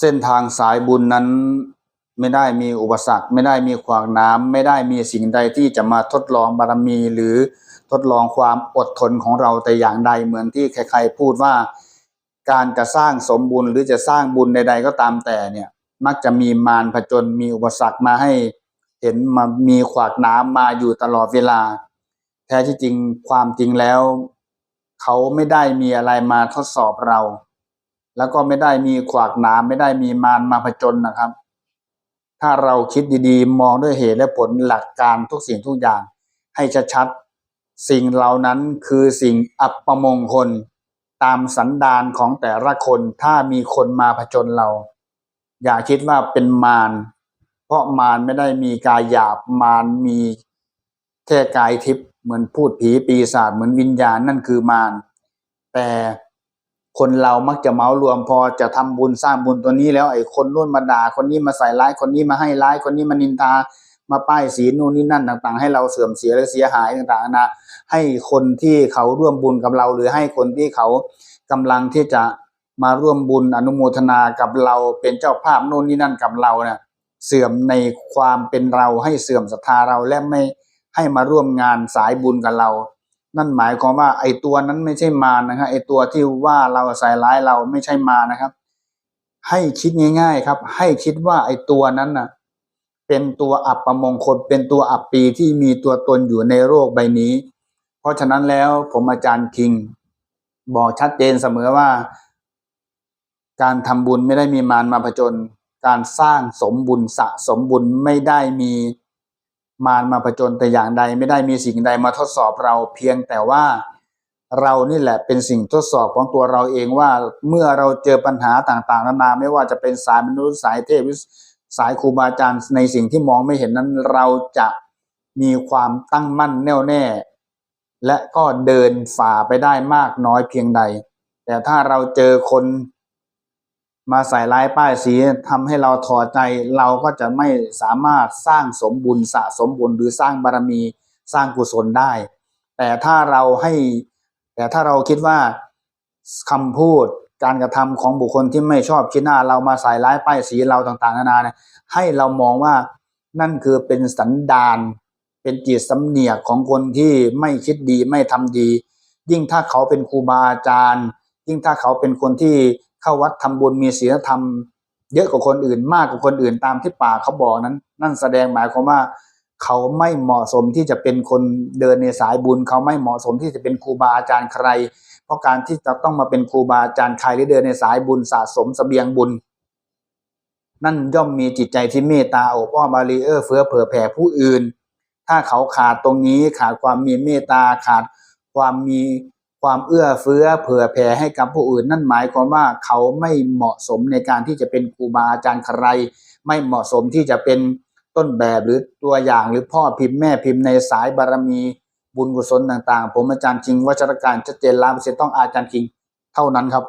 เส้นทางสายบุญนั้นไม่ได้มีอุปสรรค ไม่ได้มีขวากน้ำไม่ได้มีสิ่งใดที่จะมาทดลองบารมี หรือทดลองความอดทนของเราแต่อย่างใดเหมือนที่ใครๆพูดว่า การจะสร้างสมบุญหรือจะสร้างบุญใด ๆ ก็ตามแต่เนี่ยมักจะมีมารผจญมีอุปสรรคมาให้ เห็นมามีขวากน้ำมาอยู่ตลอดเวลา แท้ที่จริงความจริงแล้ว เขาไม่ได้มีอะไรมาทดสอบเรา แล้วก็ไม่ได้มีขวากหนามไม่ได้มีมารมาผจญนะครับ ถ้าเราคิดดีๆ มองด้วยเหตุและผลหลักการทุกสิ่งทุกอย่าง ให้ชัดๆสิ่งเหล่านั้นคือสิ่งอัปมงคล ตามสันดานของแต่ละคนถ้ามีคนมาผจญเรา อย่าคิดว่าเป็นมารเพราะมารไม่ได้มีกายหยาบมารมีแค่กายทิพย์เหมือนพูดผีปีศาจเหมือนวิญญาณนั่นคือมารแต่ คนเรามักจะเมารวมพอจะทำบุญสร้างบุญตัวนี้แล้วไอ้คนนู้นมาด่าคนนี้มาใส่ร้ายคนนี้มาให้ร้ายคนนี้มานินทามาป้ายสีนู่นนี่นั่นต่าง ๆ ให้เราเสื่อมเสียและเสียหายต่างๆนานาให้คนที่เขาร่วมบุญกับเรา หรือให้คนที่เขากำลังที่จะมาร่วมบุญอนุโมทนากับเราเป็นเจ้าภาพนู่นนี่นั่นกับเราเนี่ยเสื่อมในความเป็นเราให้เสื่อมศรัทธาเราและไม่ให้มาร่วมงานสายบุญกับเรา นั่นหมายความว่าไอ้ตัวนั้นไม่ใช่มารนะครับไอ้ตัวที่ว่าเราใส่ร้ายเราไม่ใช่มานะครับ ให้คิดง่าย ๆครับ ให้คิดว่าไอ้ตัวนั้นน่ะ เป็นตัวอับประมงคลเป็นตัวอับปีที่มีตัวตนอยู่ในโลกใบนี้ เพราะฉะนั้นแล้วผมอาจารย์คิง บอกชัดเจนเสมอว่า การทำบุญไม่ได้มีมารมาผจญการสร้างสมบุญสะสมบุญไม่ได้มี มารมาผจญแต่อย่างใดไม่ได้มีสิ่งใดมาทดสอบเราเพียงแต่ว่าเรานี่แหละเป็นสิ่งทดสอบของตัวเราเองว่าเมื่อเราเจอปัญหาต่างๆ นานาไม่ว่าจะเป็นสายมนุษย์สายเทพสายครูบาอาจารย์ในสิ่งที่มองไม่เห็นนั้นเราจะมีความตั้งมั่นแน่วแน่ และก็เดินฝ่าไปได้มากน้อยเพียงใด แต่ถ้าเราเจอคน มาใส่ร้ายป้ายสีทำให้เราถอดใจเราก็จะไม่สามารถสร้างสมบุญสะสมบุญหรือสร้างบารมีสร้างกุศลได้ แต่ถ้าเราให้ แต่ถ้าเราคิดว่าคำพูดการกระทำของบุคคลที่ไม่ชอบคิดหน้า เรามาใส่ร้ายป้ายสีเราต่างๆ นานาเนี่ยให้เรามองว่านั่นคือเป็นสันดานเป็นจิตสำเนียกของคนที่ไม่คิดดีไม่ทำดี ยิ่งถ้าเขาเป็นครูบาอาจารย์ ยิ่งถ้าเขาเป็นคนที่ เข้าวัดทำบุญมีศีลธรรม เยอะกว่าคนอื่นมากกว่าคนอื่นตามที่ป่าเขาบอกนั้น นั่นแสดงหมายความว่าเขาไม่เหมาะสมที่จะเป็นคนเดินในสายบุญ เขาไม่เหมาะสมที่จะเป็นครูบาอาจารย์ใคร เพราะการที่จะต้องมาเป็นครูบาอาจารย์ใครหรือเดินในสายบุญสะสมเสบียงบุญ นั่นย่อมมีจิตใจที่เมตตาอบอ้อมอารีเอื้อเฟื้อเผื่อแผ่ผู้อื่น ถ้าเขาขาดตรงนี้ขาดความมีเมตตาขาดความมี ความเอื้อเฟื้อเผื่อแผ่ให้กับผู้อื่น นั่นหมายความว่าเขาไม่เหมาะสมในการที่จะเป็นครูบาอาจารย์ใคร ไม่เหมาะสมที่จะเป็นต้นแบบหรือตัวอย่างหรือพ่อพิมพ์แม่พิมพ์ในสายบารมีบุญกุศลต่าง ๆ ผมอาจารย์จริงวัชรการชัดเจนล้านเปอร์เซ็นต์ต้องอาจารย์จริงเท่านั้นครับ